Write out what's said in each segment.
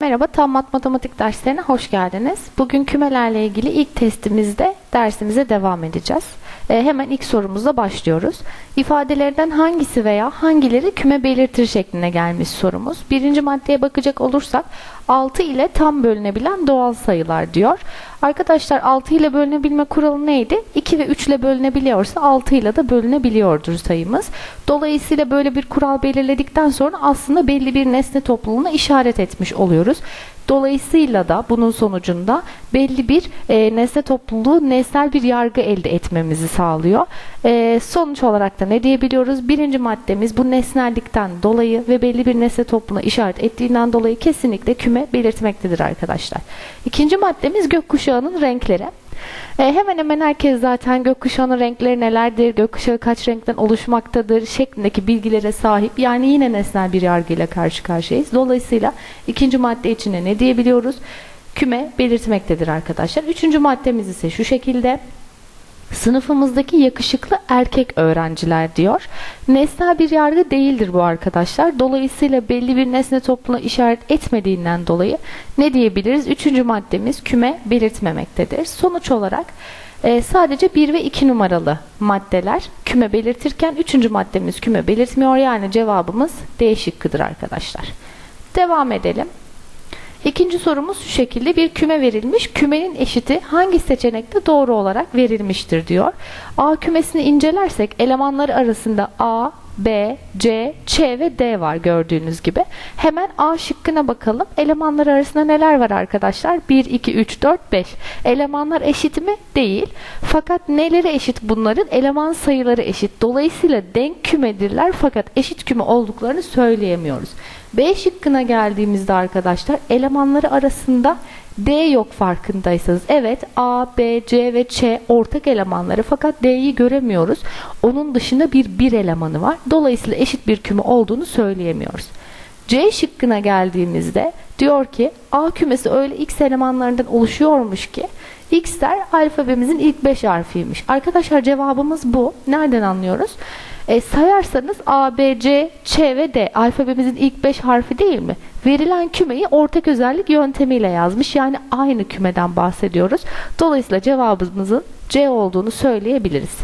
Merhaba, Tam Mat Matematik derslerine hoş geldiniz. Bugün kümelerle ilgili ilk testimizde dersimize devam edeceğiz. Ee, hemen ilk sorumuzla başlıyoruz. İfadelerden hangisi veya hangileri küme belirtir şeklinde gelmiş sorumuz. Birinci maddeye bakacak olursak 6 ile tam bölünebilen doğal sayılar diyor. Arkadaşlar 6 ile bölünebilme kuralı neydi? 2 ve 3 ile bölünebiliyorsa 6 ile de bölünebiliyordur sayımız. Dolayısıyla böyle bir kural belirledikten sonra aslında belli bir nesne topluluğuna işaret etmiş oluyoruz. Dolayısıyla da bunun sonucunda belli bir e, nesne topluluğu nesnel bir yargı elde etmemizi sağlıyor. E, sonuç olarak da ne diyebiliyoruz? Birinci maddemiz bu nesnellikten dolayı ve belli bir nesne topluluğuna işaret ettiğinden dolayı kesinlikle küme belirtmektedir arkadaşlar. İkinci maddemiz gökkuşağının renkleri. E, hemen hemen herkes zaten gökkuşağının renkleri nelerdir, gökkuşağı kaç renkten oluşmaktadır şeklindeki bilgilere sahip. Yani yine nesnel bir yargıyla karşı karşıyayız. Dolayısıyla ikinci madde içinde ne diyebiliyoruz? Küme belirtmektedir arkadaşlar. Üçüncü maddemiz ise şu şekilde. Sınıfımızdaki yakışıklı erkek öğrenciler diyor. Nesnel bir yargı değildir bu arkadaşlar. Dolayısıyla belli bir nesne topluluğuna işaret etmediğinden dolayı ne diyebiliriz? Üçüncü maddemiz küme belirtmemektedir. Sonuç olarak e, sadece 1 ve 2 numaralı maddeler küme belirtirken üçüncü maddemiz küme belirtmiyor. Yani cevabımız D şıkkıdır arkadaşlar. Devam edelim. İkinci sorumuz şu şekilde bir küme verilmiş. Kümenin eşiti hangi seçenekte doğru olarak verilmiştir diyor. A kümesini incelersek elemanları arasında A, B, C, Ç ve D var gördüğünüz gibi. Hemen A şıkkına bakalım. Elemanlar arasında neler var arkadaşlar? 1, 2, 3, 4, 5. Elemanlar eşit mi? Değil. Fakat neleri eşit bunların? Eleman sayıları eşit. Dolayısıyla denk kümedirler fakat eşit küme olduklarını söyleyemiyoruz. B şıkkına geldiğimizde arkadaşlar elemanları arasında D yok farkındaysanız. Evet A, B, C ve Ç ortak elemanları fakat D'yi göremiyoruz. Onun dışında bir bir elemanı var. Dolayısıyla eşit bir küme olduğunu söyleyemiyoruz. C şıkkına geldiğimizde diyor ki A kümesi öyle x elemanlarından oluşuyormuş ki x'ler alfabemizin ilk 5 harfiymiş. Arkadaşlar cevabımız bu. Nereden anlıyoruz? E, sayarsanız A, B, C, Ç ve D alfabemizin ilk 5 harfi değil mi? Verilen kümeyi ortak özellik yöntemiyle yazmış. Yani aynı kümeden bahsediyoruz. Dolayısıyla cevabımızın C olduğunu söyleyebiliriz.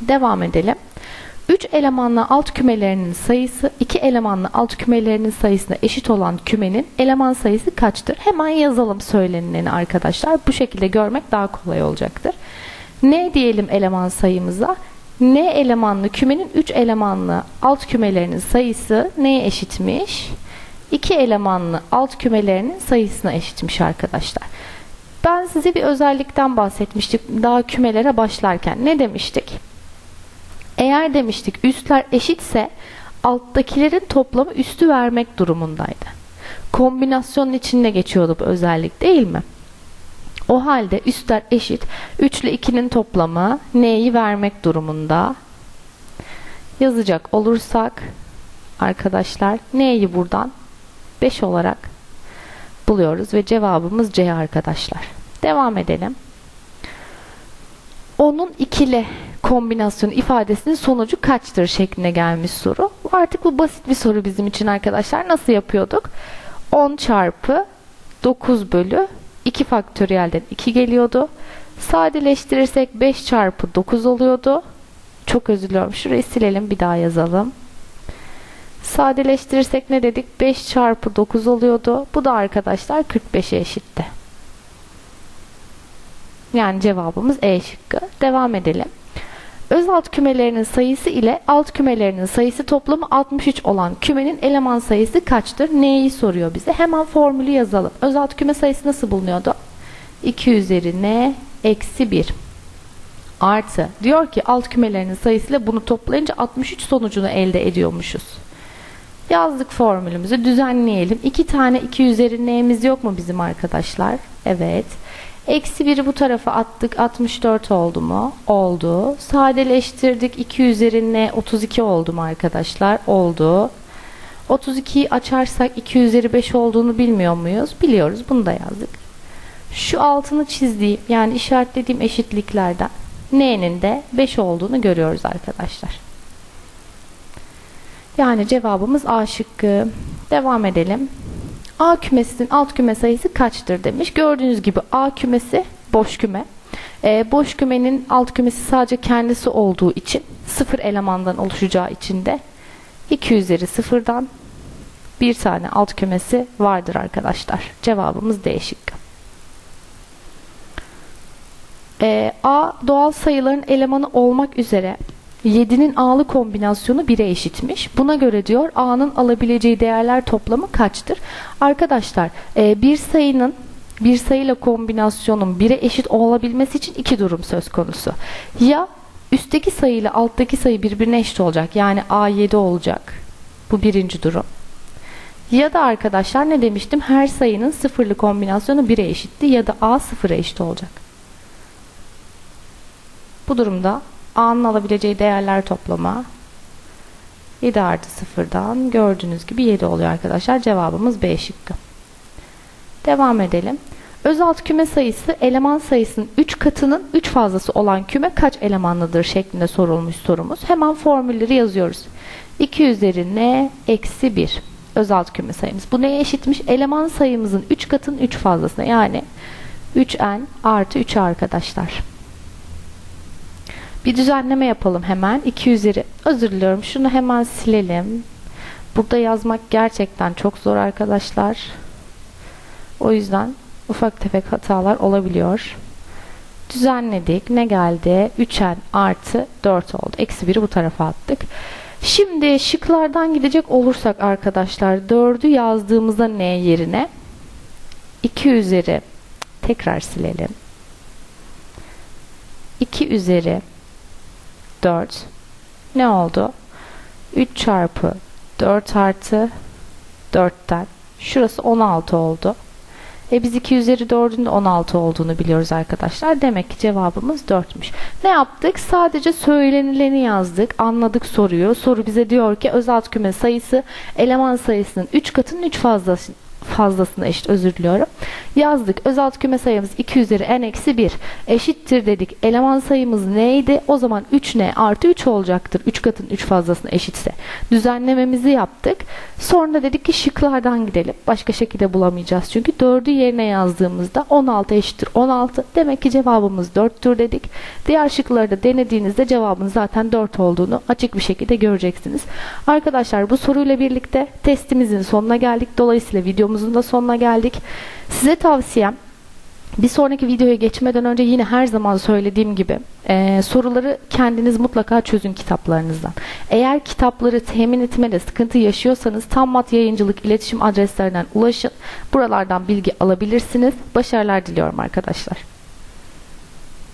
Devam edelim. 3 elemanlı alt kümelerinin sayısı 2 elemanlı alt kümelerinin sayısına eşit olan kümenin eleman sayısı kaçtır? Hemen yazalım söylenileni arkadaşlar. Bu şekilde görmek daha kolay olacaktır. Ne diyelim eleman sayımıza? N elemanlı kümenin 3 elemanlı alt kümelerinin sayısı neye eşitmiş? 2 elemanlı alt kümelerinin sayısına eşitmiş arkadaşlar. Ben size bir özellikten bahsetmiştim daha kümelere başlarken. Ne demiştik? Eğer demiştik üstler eşitse alttakilerin toplamı üstü vermek durumundaydı. Kombinasyonun içinde geçiyordu bu özellik değil mi? O halde üstler eşit. 3 ile 2'nin toplamı n'yi vermek durumunda. Yazacak olursak arkadaşlar n'yi buradan 5 olarak buluyoruz ve cevabımız C arkadaşlar. Devam edelim. Onun ikili kombinasyon ifadesinin sonucu kaçtır şeklinde gelmiş soru. Artık bu basit bir soru bizim için arkadaşlar. Nasıl yapıyorduk? 10 çarpı 9 bölü 2 faktöriyelden 2 geliyordu. Sadeleştirirsek 5 çarpı 9 oluyordu. Çok özür diliyorum. Şurayı silelim bir daha yazalım. Sadeleştirirsek ne dedik? 5 çarpı 9 oluyordu. Bu da arkadaşlar 45'e eşitti. Yani cevabımız E şıkkı. Devam edelim. Öz alt kümelerinin sayısı ile alt kümelerinin sayısı toplamı 63 olan kümenin eleman sayısı kaçtır? Neyi soruyor bize? Hemen formülü yazalım. Öz alt küme sayısı nasıl bulunuyordu? 2 üzeri n eksi 1 artı. Diyor ki alt kümelerinin sayısıyla bunu toplayınca 63 sonucunu elde ediyormuşuz. Yazdık formülümüzü düzenleyelim. 2 tane 2 üzeri n'miz yok mu bizim arkadaşlar? Evet. Eksi 1'i bu tarafa attık. 64 oldu mu? Oldu. Sadeleştirdik. 2 üzerine 32 oldu mu arkadaşlar? Oldu. 32'yi açarsak 2 üzeri 5 olduğunu bilmiyor muyuz? Biliyoruz. Bunu da yazdık. Şu altını çizdiğim yani işaretlediğim eşitliklerden n'nin de 5 olduğunu görüyoruz arkadaşlar. Yani cevabımız A şıkkı. Devam edelim. A kümesinin alt küme sayısı kaçtır demiş. Gördüğünüz gibi A kümesi boş küme. Ee, boş kümenin alt kümesi sadece kendisi olduğu için sıfır elemandan oluşacağı için de 2 üzeri sıfırdan bir tane alt kümesi vardır arkadaşlar. Cevabımız D şıkkı. Ee, A doğal sayıların elemanı olmak üzere 7'nin A'lı kombinasyonu 1'e eşitmiş. Buna göre diyor A'nın alabileceği değerler toplamı kaçtır? Arkadaşlar e, bir sayının bir sayıyla kombinasyonun 1'e eşit olabilmesi için iki durum söz konusu. Ya üstteki sayı ile alttaki sayı birbirine eşit olacak. Yani A 7 olacak. Bu birinci durum. Ya da arkadaşlar ne demiştim? Her sayının sıfırlı kombinasyonu 1'e eşitti ya da A sıfıra eşit olacak. Bu durumda A'nın alabileceği değerler toplama 7 artı sıfırdan gördüğünüz gibi 7 oluyor arkadaşlar. Cevabımız B şıkkı. Devam edelim. Özalt küme sayısı eleman sayısının 3 katının 3 fazlası olan küme kaç elemanlıdır şeklinde sorulmuş sorumuz. Hemen formülleri yazıyoruz. 2 üzeri n eksi 1 özalt küme sayımız. Bu neye eşitmiş? Eleman sayımızın 3 katının 3 fazlasına yani 3n artı 3 arkadaşlar. Bir düzenleme yapalım hemen. 2 üzeri özür diliyorum. Şunu hemen silelim. Burada yazmak gerçekten çok zor arkadaşlar. O yüzden ufak tefek hatalar olabiliyor. Düzenledik. Ne geldi? 3n artı 4 oldu. Eksi 1'i bu tarafa attık. Şimdi şıklardan gidecek olursak arkadaşlar 4'ü yazdığımızda n yerine 2 üzeri tekrar silelim. 2 üzeri 4 ne oldu? 3 çarpı 4 artı 4'ten şurası 16 oldu. E biz 2 üzeri 4'ün de 16 olduğunu biliyoruz arkadaşlar. Demek ki cevabımız 4'müş. Ne yaptık? Sadece söylenileni yazdık. Anladık soruyu. Soru bize diyor ki özalt küme sayısı eleman sayısının 3 katının 3 fazlası fazlasına eşit özür diliyorum. Yazdık. Özalt küme sayımız 2 üzeri n eksi 1 eşittir dedik. Eleman sayımız neydi? O zaman 3n artı 3 olacaktır. 3 katın 3 fazlasına eşitse. Düzenlememizi yaptık. Sonra dedik ki şıklardan gidelim. Başka şekilde bulamayacağız. Çünkü 4'ü yerine yazdığımızda 16 eşittir 16. Demek ki cevabımız 4'tür dedik. Diğer şıkları da denediğinizde cevabın zaten 4 olduğunu açık bir şekilde göreceksiniz. Arkadaşlar bu soruyla birlikte testimizin sonuna geldik. Dolayısıyla videomuzun da sonuna geldik. Size tavsiyem bir sonraki videoya geçmeden önce yine her zaman söylediğim gibi e, soruları kendiniz mutlaka çözün kitaplarınızdan. Eğer kitapları temin etmede sıkıntı yaşıyorsanız tam mat yayıncılık iletişim adreslerinden ulaşın. Buralardan bilgi alabilirsiniz. Başarılar diliyorum arkadaşlar.